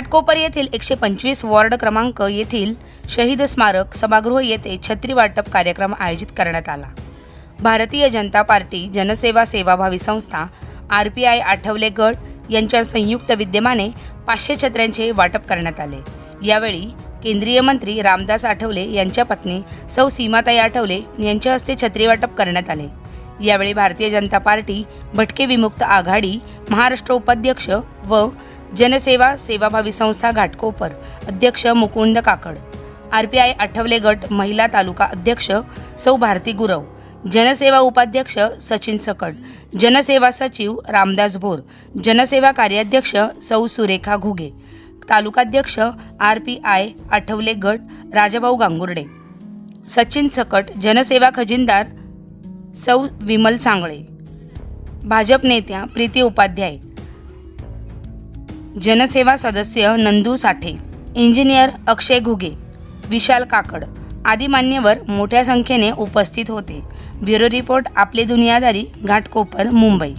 घाटकोपर येथील एकशे पंचवीस वॉर्ड क्रमांक येथील शहीद स्मारक सभागृह येथे छत्री वाटप कार्यक्रम आयोजित करण्यात आला. भारतीय जनता पार्टी जनसेवा सेवाभावी संस्था आर पी आय आठवले गट यांच्या संयुक्त विद्यमाने पाचशे छत्र्यांचे वाटप करण्यात आले. यावेळी केंद्रीय मंत्री रामदास आठवले यांच्या पत्नी सौ सीमाताई आठवले यांच्या हस्ते छत्री वाटप करण्यात आले. यावेळी भारतीय जनता पार्टी भटके विमुक्त आघाडी महाराष्ट्र उपाध्यक्ष व जनसेवा सेवाभावी संस्था घाटकोपर अध्यक्ष मुकुंद काकड. आर पी आय आठवले गट महिला तालुका अध्यक्ष सौ भारती गुरव. जनसेवा उपाध्यक्ष सचिन सकट जनसेवा सचिव रामदास भोर. जनसेवा कार्याध्यक्ष सौ सुरेखा घुगे. तालुकाध्यक्ष आर पी आय आठवले गट राजाभाऊ गांगुर्डे. सचिन सकट जनसेवा खजिनदार सौ विमल सांगळे. भाजप नेत्या प्रीती उपाध्याय. जनसेवा सदस्य नंदू साठे इंजिनियर अक्षय घुगे विशाल काकड आदी मान्यवर मोठ्या संख्येने उपस्थित होते. ब्युरो रिपोर्ट आपले दुनियादारी घाटकोपर मुंबई.